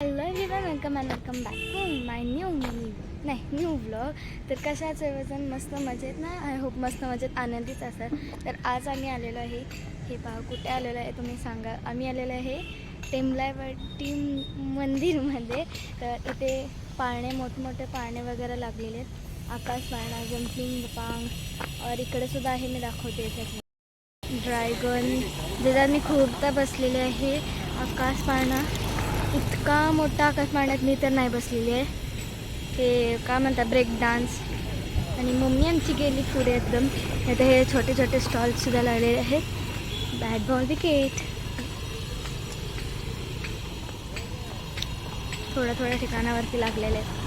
Hello everyone welcome and welcome back to my new नाही new blog तर कशाच सर्वजण मस्त मजेत ना? आय होप मस्त मजेत आनंदीच असतात तर आज आम्ही आलेलो आहे हे पहा कुठे आलेलो आहे तुम्ही सांगा. आम्ही आलेलो आहे टेमलायवटी मंदिरमध्ये तर इथे पाळणे मोठमोठे पाळणे वगैरे लागलेले आहेत. आकाश पाळणा जम्पिंग पांग और इकडे सुद्धा आहे मी दाखवते याच्यात ड्रॅगन ज्याच्यात मी खूपदा बसलेले आहे आकाश पाळणा. इतका मोठा आकाश मी तर नाही बसलेली आहे. हे काय म्हणतात ब्रेक डान्स आणि मम्मी आमची गेली पुढे एकदम. आता हे छोटे छोटे स्टॉल्ससुद्धा लागलेले आहेत बॅट बॉल विकेट थोड्या थोड्या ठिकाणावरती लागलेले आहेत.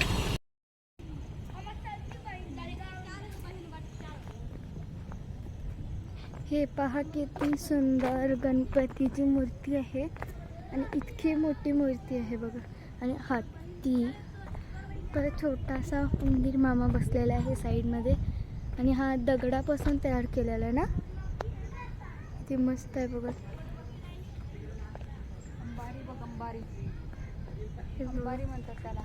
हे पहा किती सुंदर गणपतीची मूर्ती आहे. आणि इतकी मोठी मूर्ती आहे बघा. आणि हत्ती परत छोटासा उंदीर मामा बसलेला आहे साईडमध्ये. आणि हा दगडापासून तयार केलेला आहे ना? ते मस्त आहे बघा. अंबारी बघ अंबारी. बघा. अंबारी म्हणतात त्याला.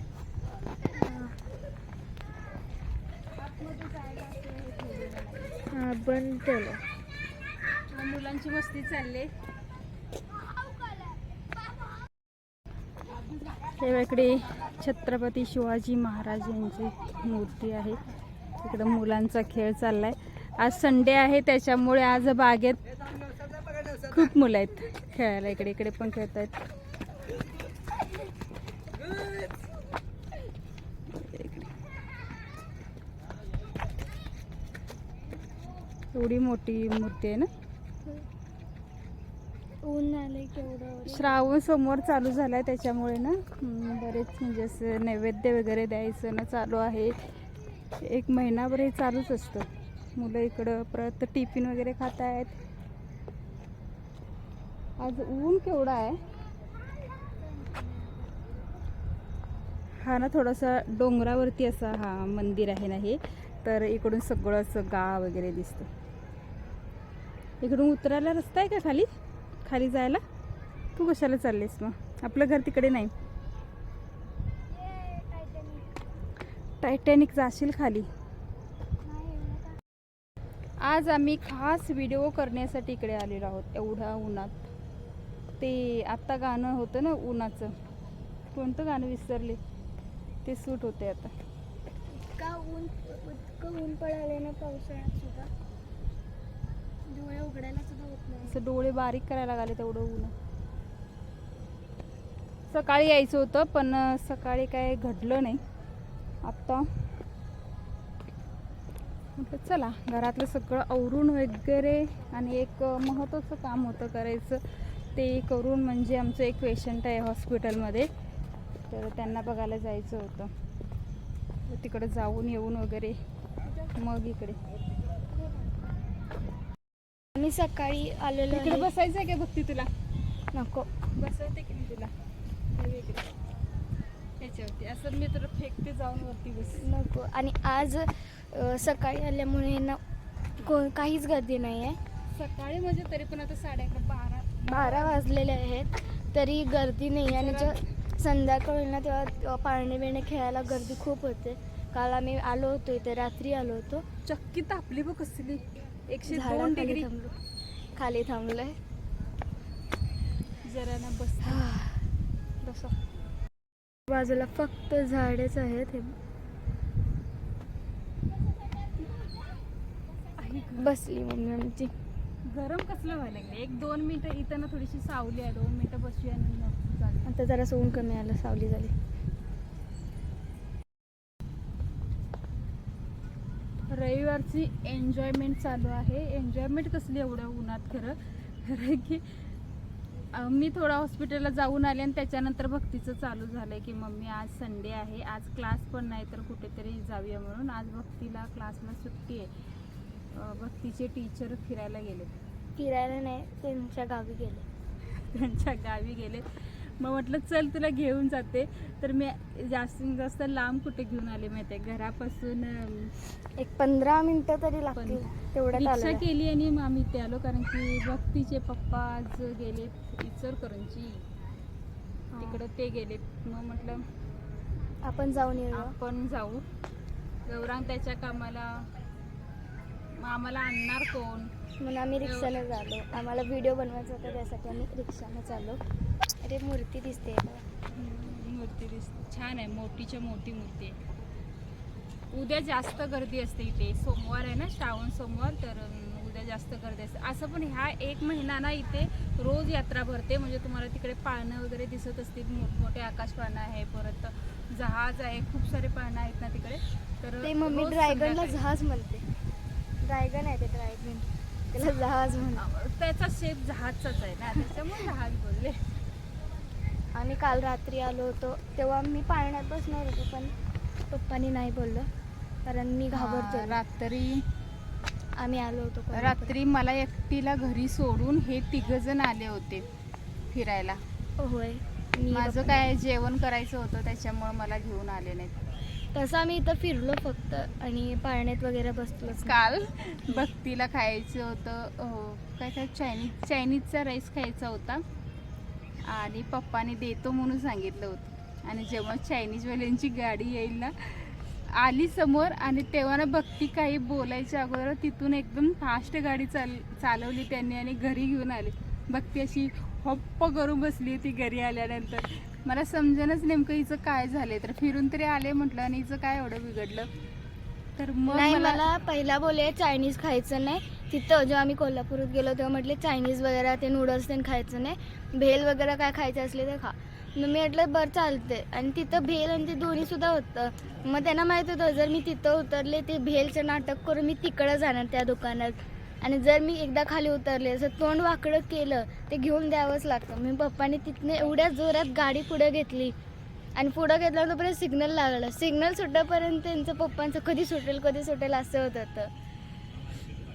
हा. बंद केलं. मुलांची मस्ती चालली. इकडे छत्रपती शिवाजी महाराज यांची मूर्ती आहे. इकडं मुलांचा खेळ चाललाय. आज संडे आहे त्याच्यामुळे आज बागेत खूप मुलं आहेत. खेळायला इकडे इकडे पण खेळत आहेत. एवढी मोठी मूर्ती आहे ना? ऊन आलंय केवढं श्रावण समोर चालू झालाय त्याच्यामुळे ना. बरेच म्हणजे असं नैवेद्य वगैरे द्यायचं ना चालू आहे. एक महिनाभर हे चालूच असतं. मुलं इकडं परत टिफिन वगैरे खात आहेत आज ऊन केवढा आहे? हा ना थोडासा डोंगरावरती असा हा मंदिर आहे ना हे. तर इकडून सगळं असं गाव वगैरे दिसतं. इकडून उतरायला रस्ता आहे का खाली? खाली जायला? तू कशाला चाललीस मग? आपलं घर तिकडे नाही. टायटॅनिक जाशील खाली. आज आम्ही खास व्हिडिओ करण्यासाठी इकडे आलेलो आहोत एवढ्या उन्हात. ते आत्ता गाणं होतं ना उन्हाचं. कोणतं गाणं विसरले? ते सूट होते आता. इतका ऊन इतकं ऊन पडाले ना पावसाळ्यात सुद्धा. डोळे उघडायला सुद्धा असं डोळे बारीक करायला लागले तेवढं ऊन. सकाळी यायचं होतं पण सकाळी काय घडलं नाही. आत्ता म्हटलं चला घरातलं सगळं आवरून वगैरे आणि एक महत्त्वाचं काम होतं करायचं ते करून म्हणजे आमचं एक पेशंट आहे हॉस्पिटलमध्ये. तर त्यांना बघायला जायचं होतं. तिकडं जाऊन येऊन वगैरे मग इकडे. सकाळी आलेलो आहे. बसायचं आहे का बघती तुला? नको. बसवते की मी तुला? हे वेगळं. ह्याच्यावरती असं मी तर फेकते जाऊन वरती बस. नको. आणि आज अ, सकाळी आल्यामुळे ना को काहीच गर्दी नाही आहे सकाळी म्हणजे तरी पण आता साडे अकरा बारा. बारा वाजलेले आहेत तरी गर्दी नाही आणि जेव्हा संध्याकाळ ना तेव्हा पाळणे बिळणे खेळायला गर्दी खूप होते. काल आम्ही आलो होतो इथे रात्री आलो होतो. चक्की तापली बघ कसली. एकशे दोन झाडाखाली डिग्री थांबलो. खाली थांबलोय. जरा ना बस. बसा. बाजूला फक्त झाडेच आहेत हे. बसली मम्मी आमची. गरम कसलं व्हायला लागले एक दोन मिनिटं इथं ना थोडीशी सावली आहे. दोन मिनिटं बसूया आणि मग आता जरा ऊन कमी आलं सावली झाली. रविवारची एन्जॉयमेंट चालू आहे. एन्जॉयमेंट कसली एवढ्या उन्हात खरं? खरं की मी थोडा हॉस्पिटलला जाऊन आले आणि त्याच्यानंतर भक्तीचं चालू झालंय की मम्मी आज संडे आहे. आज क्लास पण नाही तर कुठेतरी जाऊया म्हणून. आज भक्तीला क्लासला सुट्टी आहे. भक्तीचे टीचर फिरायला गेले फिरायला नाही त्यांच्या गावी गेले. त्यांच्या गावी गेले मग म्हटलं चल तुला घेऊन जाते. तर मी जास्तीत जास्त लांब कुठे घेऊन आले माहिती आहे घरापासून एक पंधरा मिनिटं तरी लागतील. तेवढ्यात रिक्षा केली आणि मग आम्ही इथे आलो कारण की भक्तीचे पप्पा आज गेले इचलकरंजी. तिकडं ते गेले. मग म्हटलं आपण जाऊन येऊ आपण जाऊ. गौरांग त्याच्या कामाला मग आम्हाला आणणार कोण? म्हणून आम्ही रिक्षाने झालो आम्हाला व्हिडिओ बनवायचा होता त्यासाठी आम्ही रिक्षाने चाललो. अरे मूर्ती दिसते. मूर्ती दिसते. छान आहे मोठीच्या मोठी मूर्ती आहे. उद्या जास्त गर्दी असते इथे. सोमवार आहे ना श्रावण सोमवार तर उद्या जास्त गर्दी असते. असं पण ह्या एक महिना ना इथे रोज यात्रा भरते. म्हणजे तुम्हाला तिकडे पाळणं वगैरे दिसत असतील मोठमोठे आकाश पाळणं आहे परत जहाज आहे खूप सारे पाळणं आहेत ना तिकडे. तर ते मम्मी ड्रॅगनला जहाज म्हणते. ड्रॅगन आहे ते ड्रॅगन. त्याला जहाज म्हणतो. त्याचा शेप जहाजचाच आहे ना. त्याच्यामुळे जहाज बोलले. आम्ही काल रात्री आलो होतो. तेव्हा मी पाळण्यात बसणार होतो पण पप्पानी नाही बोललं. कारण मी घाबरतो. रात्री आम्ही आलो होतो. रात्री मला एकटीला घरी सोडून हे तिघ जण आले होते फिरायला. होय. माझं काय जेवण करायचं होतं त्याच्यामुळे मला घेऊन आले नाहीत. तसं आम्ही इथं फिरलो फक्त आणि पाळण्यात वगैरे बसलोच काल भक्तीला खायचं होतं काय काय चायनीज चायनीजचा राईस खायचा होता. आणि पप्पाने देतो म्हणून सांगितलं होतं. आणि जेव्हा चायनीजवाल्यांची गाडी येईल ना आली समोर आणि तेव्हा ना भक्ती काही बोलायच्या अगोदर तिथून एकदम फास्ट गाडी चाल चालवली त्यांनी आणि घरी घेऊन आले. भक्ती अशी हप्प करून बसली होती घरी आल्यानंतर. मला समजेनच नेमकं हिचं काय झालं तर फिरून तरी आले म्हटलं आणि हिचं काय एवढं बिघडलं. तर मग नाही मला पहिला बोलले चायनीज खायचं नाही. तिथं जेव्हा आम्ही कोल्हापूरात गेलो तेव्हा म्हटले चायनीज वगैरे ते नूडल्स ते खायचं नाही. भेल वगैरे काय खायचं असले तर खा. मग मी म्हटलं बरं चालते आणि तिथं भेल आणि ते दोन्ही सुद्धा होतं. मग त्यांना माहीत होतं जर मी तिथं उतरले ते भेलचं नाटक करून मी तिकडं जाणार त्या दुकानात. आणि जर मी एकदा खाली उतरले असं तोंड वाकडं केलं ते घेऊन द्यावंच लागतं. मी पप्पाने तिथनं एवढ्या जोरात गाडी पुढे घेतली. आणि पुढं घेतल्यावर तोपर्यंत सिग्नल लागलं. सिग्नल सुटेपर्यंत त्यांचं पप्पांचं कधी सुटेल कधी सुटेल असं होत होतं.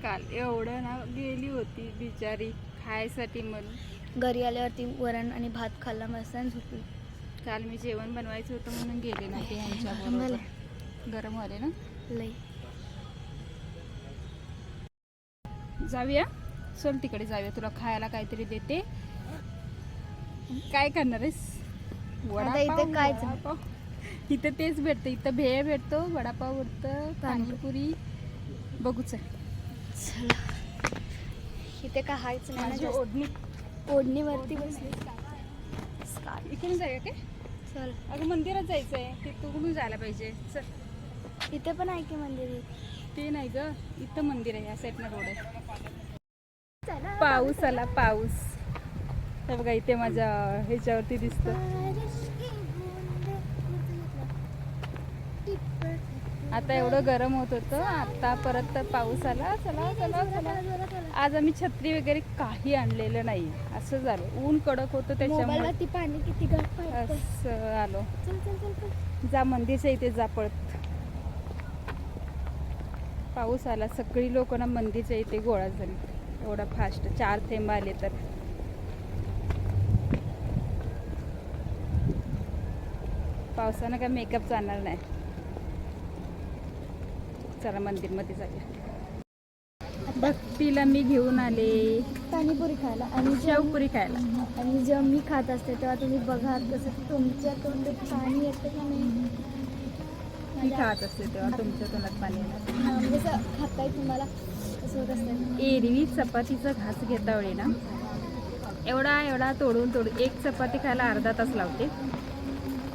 काल एवढं ना गेली होती बिचारी खायसाठी म्हणून. घरी आल्यावरती वरण आणि भात खाल्ला मस्त आणि झोपली. काल मी जेवण बनवायचं होतं म्हणून गेले ना ते ह्यांच्या बरोबर. गरम व्हाले ना? लई. जाऊया. चल तिकडे जाऊया. तुला खायला काहीतरी देते. काय करणार आहेस? आता इथे कायच नाही. इथं तेच भेटतं इथं भेळ भेटतो वडापाव भेटतं पाणीपुरी. बघूच चला. इथे काय हायच नाही. ओढणी. ओढणीवरती बसली. इकडून जाऊया काय चल. अगं मंदिरात जायचं आहे तिथून जायला पाहिजे. चल. इथे पण आहे की मंदिर? ते नाही ग इथं मंदिर आहे या साईडनं रोड आहे. पाऊस आला पाऊस. बघा इथे माझ्या ह्याच्यावरती दिसतं बारिश की बूंदे. आता एवढं गरम होत होतं. आता परत पाऊस आला. चला चला चला. आज आम्ही छत्री वगैरे काही आणलेलं नाही. असं झालं. ऊन कडक होतं त्याच्यामुळे. पाणी किती. असं आलो. जा मंदिरच्या इथे जा पळत. पाऊस आला. सगळी लोक ना मंदिरच्या इथे गोळा झाली. एवढा फास्ट चार थेंब आले तर. पावसानं काय मेकअप जाणार नाही. चला मंदिरमध्ये जाऊया. भक्तीला मी घेऊन आले. पाणीपुरी खायला. आणि शेवपुरी खायला. आणि जेव्हा मी खात असते तेव्हा तुम्ही बघा कसं तुमच्या तोंडात पाणी येतं का नाही. मी खात असते तेव्हा तुमच्या तोंडात पाणी येणार हा, म्हणजे खाताय तुम्हाला असं होत असतं. एरवी चपातीचा घास घेता वेळी ना? एवढा एवढा तोडून तोडून एक चपाती खायला अर्धा तास लावते.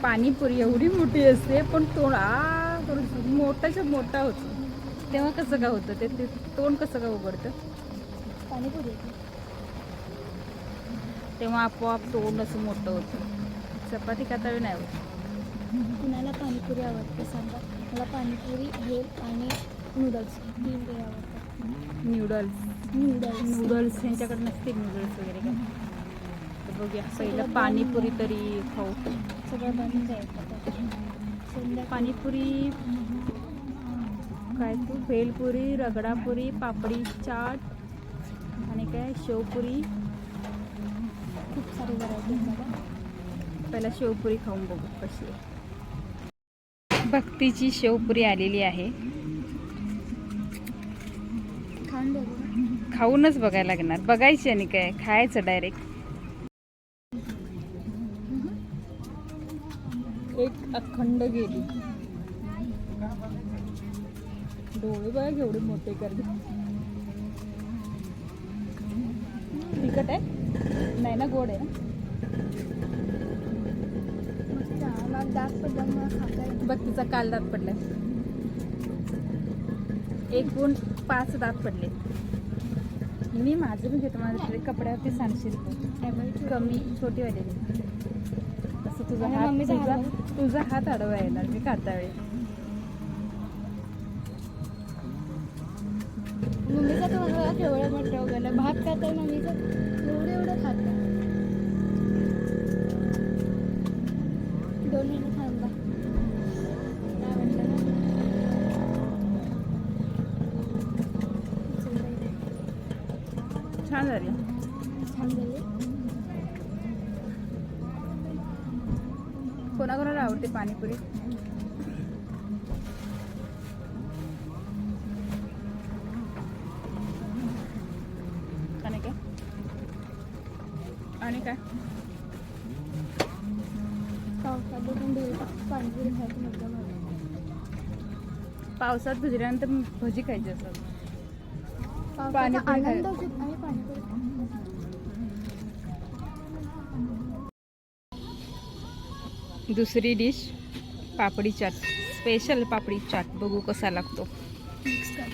पाणीपुरी एवढी मोठी असते पण तोंड मोठाच्या मोठा होतो. तेव्हा कसं का होतं? ते ते तोंड कसं का उघडतं? पाणीपुरी. तेव्हा आपोआप तोंड असं मोठं होतं. चपाती खाता नाही होत. कुणाला पाणीपुरी आवडते सांगा? मला पाणीपुरी भेल आणि नूडल्स तीन ते आवडतात. Noodles noodles. नूडल्स ह्यांच्याकडे नसते नूडल्स वगैरे काय तर बघूया. पहिलं पाणीपुरी तरी खाऊ. सगळं बनून जायचं संध्याकाळी. पाणीपुरी काय तू? भेलपुरी रगडापुरी पापडी चाट आणि काय? शेवपुरी. खूप सारी व्हरायटी पहिला शेवपुरी खाऊन बघू कशी आहे. भक्तीची शेवपुरी आलेली आहे. खाऊन बघू. खाऊनच बघायला लागणार. बघायची आणि काय? खायचं डायरेक्ट एक अखंड गेली. डोळे बघा केवढे मोठे करते तिखट आहे? नाही ना गोड आहे ना? दात येत बघ तिचा काल दात पडलाय. एकूण पाच दात पडले. मी माझं पण घेतो माझ्या कपड्यावरती सांगशील कमी छोटी वाली. असं तुझा हात तुझा हात आडवा येणार मी खाता वेळी. वगैरे भात खात आहे मम्मीचं एवढं एवढं खात आहे दोन मिनिट थांबा काय म्हणलं ना चल बाई. छान झाली छान झाले कोणाकोणाला आवडते पाणीपुरी पावसात भिजल्यानंतर भजी खायची असतात. पाणीपुरी घेत पाणीपुरी खातो. दुसरी डिश पापडी चाट. स्पेशल पापडी चाट. बघू कसा लागतो. मिक्स कर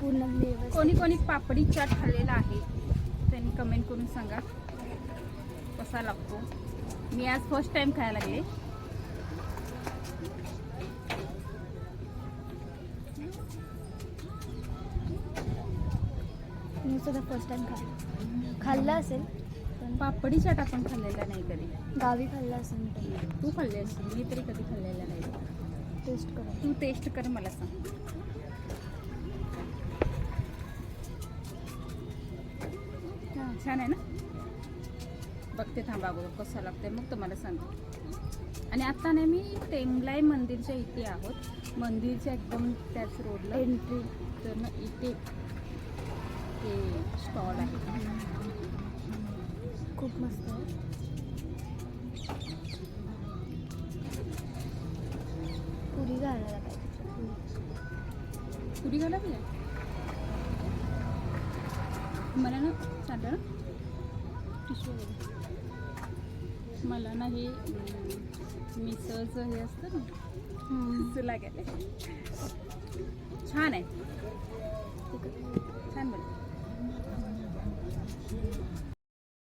पूर्ण व्यवस्थित. कोणी कोणी पापडी चाट खाल्लेला आहे त्यांनी कमेंट करून सांगा. कसा लागतो. मी आज फर्स्ट टाइम खायला लागले. मी सुद्धा फर्स्ट टाइम खाल्लं. खाल्लं असेल पण पापडी चाट आपण खाल्लेला नाही कधी. गावी खाल्लं असेल मी तू खाल्ले असेल मी तरी कधी खाल्लेला नाही. टेस्ट करा तू टेस्ट कर मला सांग. हां छान आहे ना? बघते थांबा अगोदर कसं लागतंय मग तुम्हाला सांगते. आणि आता नाही मी टेंबलाई मंदिरच्या इथे आहोत. मंदिरच्या एकदम त्याच रोडला. एंट्री तर ना इथे हे स्टॉल आहे. खूप मस्त. आहे पुरी घालायला पाहिजे. पुरी. पुरी घाला मला ना टिश्यू वगैरे. मला ना हे मिसळचं हे असतं ना. गेले छान आहे. छान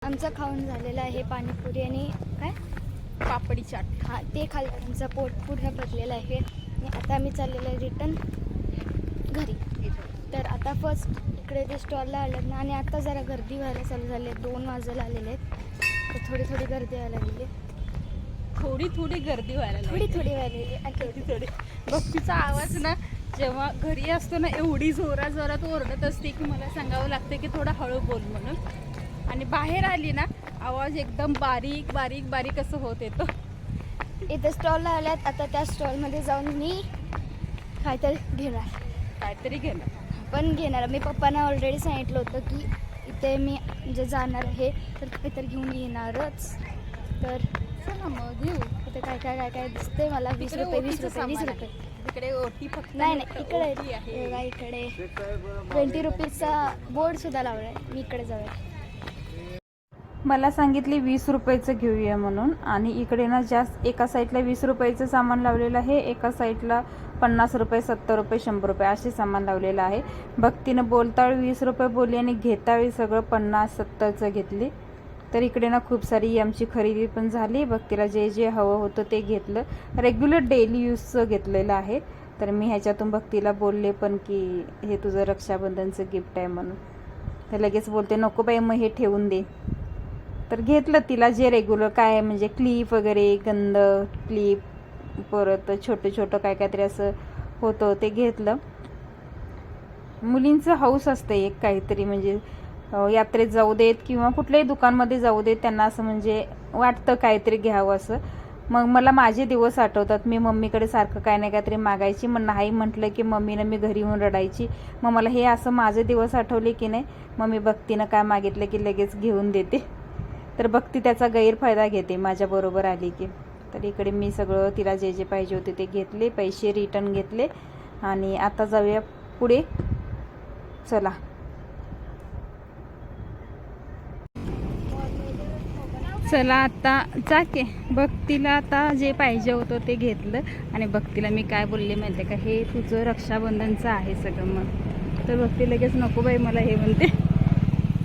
आमचं खाऊन झालेलं आहे पाणीपुरी आणि काय? पापडी चाट. हां ते खाल्लं. आमचं पोट पूर्ण भरलेलं आहे. आणि आता आम्ही चाललेलं आहे रिटर्न घरी. तर आता फर्स्ट इकडे ते स्टॉलला आलेत ना आणि आता जरा गर्दी व्हायला चालू झाली आहे. दोन वाजायला आलेले आहेत. थोडी थोडी गर्दी व्हायला लागली. थोडी थोडी गर्दी व्हायला. थोडी थोडी व्हायला. आणि थोडी थोडी. भक्तीचा आवाज ना जेव्हा घरी असतो ना एवढी जोरा जोरात ओरडत असते की मला सांगावं लागतं की थोडा हळू बोल म्हणून. आणि बाहेर आली ना आवाज एकदम बारीक बारीक बारीक असं होत येतो. इथे स्टॉलला आल्यात. आता त्या स्टॉलमध्ये जाऊन मी काहीतरी घेणार. काहीतरी घेणं पण घेणार. मी पप्पांना ऑलरेडी सांगितलं होतं की इथे मी म्हणजे जाणार आहे तर काहीतरी घेऊन येणारच. तर चला मग घेऊ. इथे काय काय काय काय दिसते मला? वीस तिकडे रुपये वीस ओटीचं रुपये वीस सामान आहे. तिकडे ओटी फक्त नाही नाही इकडे आहे. बघा इकडे. ट्वेंटी रुपीजचा बोर्ड सुद्धा लावलाय. मी इकडे जाऊया. मला सांगितले वीस रुपयाचं घेऊया म्हणून. आणि इकडे ना जास्त एका साईडला वीस रुपयाचं सामान लावलेलं आहे एका साईडला पन्नास रुपये सत्तर रुपये शंभर रुपये असे सामान लावलेलं आहे. भक्तीनं बोलताळ वीस रुपये बोलली आणि घेतावेळी सगळं पन्नास सत्तरचं घेतली. तर इकडे ना खूप सारी आमची खरेदी पण झाली. भक्तीला जे जे हवं होतं ते घेतलं. रेग्युलर डेली यूजचं घेतलेलं आहे. तर मी ह्याच्यातून भक्तीला बोलले पण की हे तुझं रक्षाबंधनचं गिफ्ट आहे म्हणून. तर लगेच बोलते नको बाई मग हे ठेवून दे. तर घेतलं तिला जे रेग्युलर काय म्हणजे क्लिप वगैरे गंध क्लिप परत छोटं छोटं काय काहीतरी असं होतं ते घेतलं. मुलींचं हौस असतं एक काहीतरी म्हणजे यात्रेत जाऊ देत किंवा कुठल्याही दुकानमध्ये जाऊ देत त्यांना असं म्हणजे वाटतं काहीतरी घ्यावं असं. मग मला माझे दिवस आठवतात मी मम्मीकडे सारखं काय नाही काहीतरी मागायची मग नाही म्हटलं की मम्मीनं मी घरी येऊन रडायची. मग मला हे असं माझे दिवस आठवले की नाही मम्मी भक्तीनं काय मागितलं की लगेच घेऊन देते. तर भक्ती त्याचा गैरफायदा घेते माझ्याबरोबर आली की. तर इकडे मी सगळं तिला जे जे पाहिजे होते ते घेतले पैसे रिटर्न घेतले. आणि आता जाऊया पुढे. चला. चला आता जाके. भक्तीला आता जे पाहिजे होतं ते घेतलं. आणि भक्तीला मी काय बोलले माहिती आहे का? हे तुझं रक्षाबंधनचं आहे सगळं मग. तर भक्ती लगेच नको बाई मला हे म्हणते.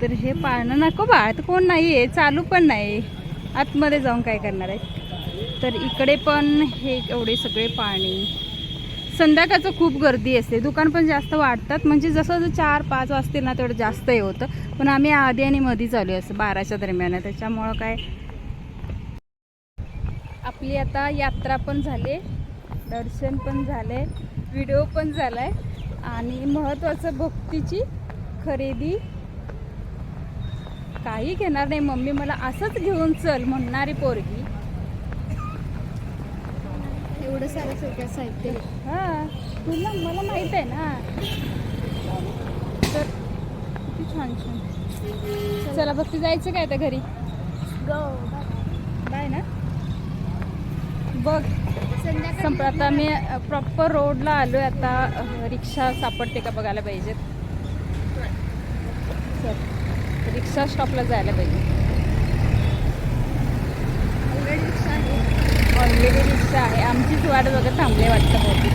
तर हे पाळणं नको बाळ. कोण नाही आहे चालू पण नाही आतमध्ये जाऊन काय करणार आहे? तर इकडे पण हे एवढे सगळे पाणी. संध्याकाळचं खूप गर्दी असते. दुकान पण जास्त वाढतात. म्हणजे जसं जसं चार पाच वाजतील ना तेवढं जास्त हे होतं. पण आम्ही आधी आणि मधी चालू असं बाराच्या दरम्यान. आहे. त्याच्यामुळं काय? आपली आता यात्रा पण झाली. दर्शन पण झाले. व्हिडिओ पण झाला आहे आणि महत्त्वाचं भक्तीची खरेदी. काही घेणार नाही. मम्मी मला असंच घेऊन चल म्हणणारी पोरगी. एवढं सारं सगळं साहित्य हा तुला मला माहीत आहे ना. तर किती छान छान. चला भक्ती जायचं काय आता घरी? गो बाय ना. बघ संध्याकाळी संप आता मी प्रॉपर रोडला आलो आहे आता. रिक्षा सापडते का बघायला पाहिजेत. चल रिक्षा स्टॉपला जायला पाहिजे. ऑलरेडी रिक्षा आहे. ऑलरेडी रिक्षा आहे. आमचीच वाट बघत थांबले वाटतं आहे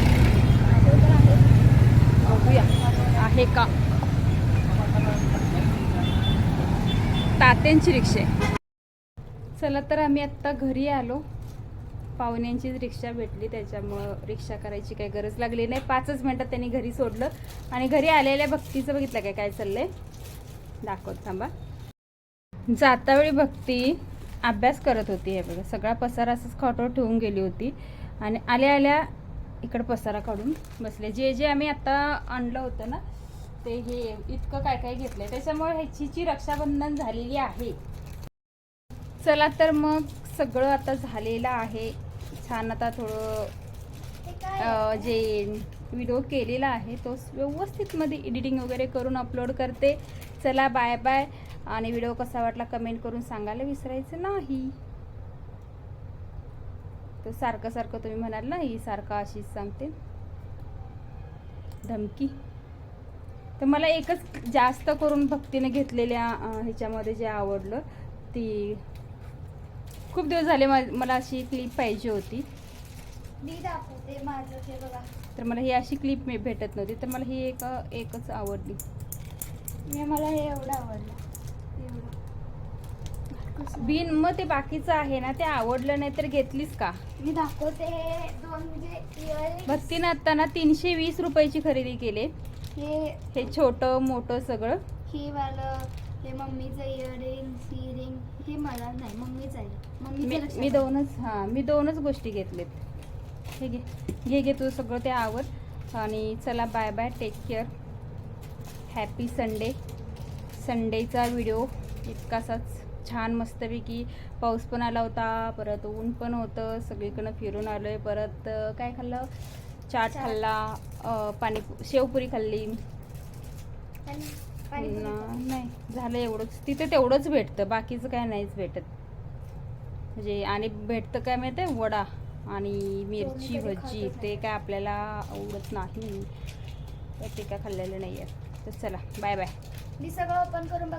बघूया. आहे का? तात्यांची रिक्षा आहे. चला तर आम्ही आत्ता घरी आलो. पाहुण्यांचीच रिक्षा भेटली. त्याच्यामुळं रिक्षा करायची काही गरज लागली नाही. पाचच मिनटात त्यांनी घरी सोडलं. आणि घरी आलेल्या भक्तीचं बघितलं काय काय चाललंय? दाखवत थांबा. जाता वेळी भक्ती. अभ्यास करत होती हे बघा. सगळा पसारा असंच खाटावर ठेवून गेली होती. आणि आल्या आल्या इकडं पसारा काढून बसले. जे जे आम्ही आत्ता आणलं होतं ना ते हे इतकं काय काय घेतलं आहे त्याच्यामुळे ह्याची जी रक्षाबंधन झालेली आहे. चला तर मग सगळं आता झालेलं आहे. छान आता थोडं जे व्हिडिओ केलेला आहे तो व्यवस्थितमध्ये एडिटिंग वगैरे करून अपलोड करते. चला बाय बाय आणि व्हिडिओ कसा वाटला कमेंट करून सांगायला विसरायचं नाही. तर सारखं सारखं तुम्ही म्हणाल ना ही सारखं अशीच सांगते. धमकी. तर मला एकच जास्त करून भक्तीने घेतलेल्या ह्याच्यामध्ये जे आवडलं ती खूप दिवस झाले मला अशी क्लिप पाहिजे होती. मी दाखवते माझं ते बघा. तर मला ही अशी क्लिप भेटत नव्हती तर मला ही एक एकच आवडली. मला हे एवढं आवडलं? बिन मग ते बाकीचं आहे ना ते आवडलं नाही तर घेतलीस का? मी दाखवते हे दोन म्हणजे. भक्तीनं आता ना तीनशे वीस रुपयाची खरेदी केली. हे हे छोटं मोठं सगळं. ही वालं हे मम्मीचं इयरिंग इयरिंग हे मला नाही मम्मीचं आहे. मी मम्मीचं मी दोनच हां मी दोनच गोष्टी घेतलेत. हे घे घे घे तू सगळं ते आवड. आणि चला bye bye take care happy Sunday संडेचा video इतकासाच. छान मस्तपैकी पाऊस पण आला होता परत ऊन पण होतं सगळीकडनं फिरून आलो आहे परत काय खाल्लं? चाट. खाल्ला पाणी शेवपुरी खाल्ली. नाही झालं एवढंच. तिथे तेवढंच भेटतं बाकीचं काय नाहीच भेटत. म्हणजे आणि भेटतं काय माहिती आहे? वडा आणि मिरची भजी ते काय आपल्याला आवडत नाही. तर ते काय खाल्लेलं नाही आहे तर चला बाय बाय. मी सगळं ओपन करून बघ